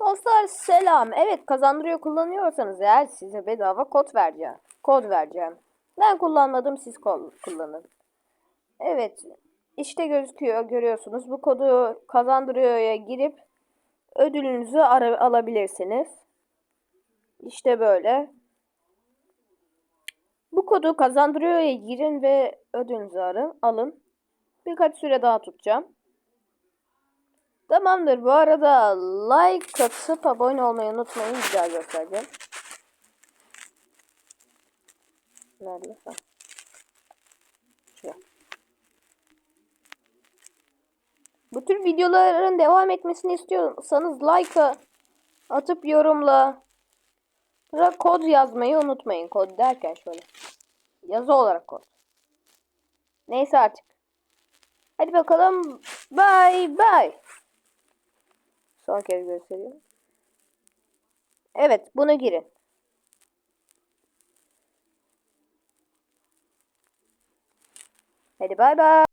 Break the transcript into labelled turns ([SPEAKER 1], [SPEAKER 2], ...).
[SPEAKER 1] Dostlar selam. Evet kazandırıyor kullanıyorsanız eğer size bedava kod vereceğim. Kod vereceğim. Ben kullanmadım siz kullanın. Evet işte gözüküyor görüyorsunuz. Bu kodu kazandırıyor'ya girip ödülünüzü ara- alabilirsiniz. İşte böyle. Bu kodu kazandırıyor'ya girin ve ödülünüzü alın. Birkaç süre daha tutacağım. Tamamdır. Bu arada like atıp abone olmayı unutmayın. Güzel göstereceğim. Nerede? Şurada. Bu tür videoların devam etmesini istiyorsanız like atıp yorumla Sonra kod yazmayı unutmayın. Kod derken şöyle. Yazı olarak kod. Neyse artık. Hadi bakalım. Bye bye. Son kez gösteriyorum. Evet bunu girin. Hadi bay bay.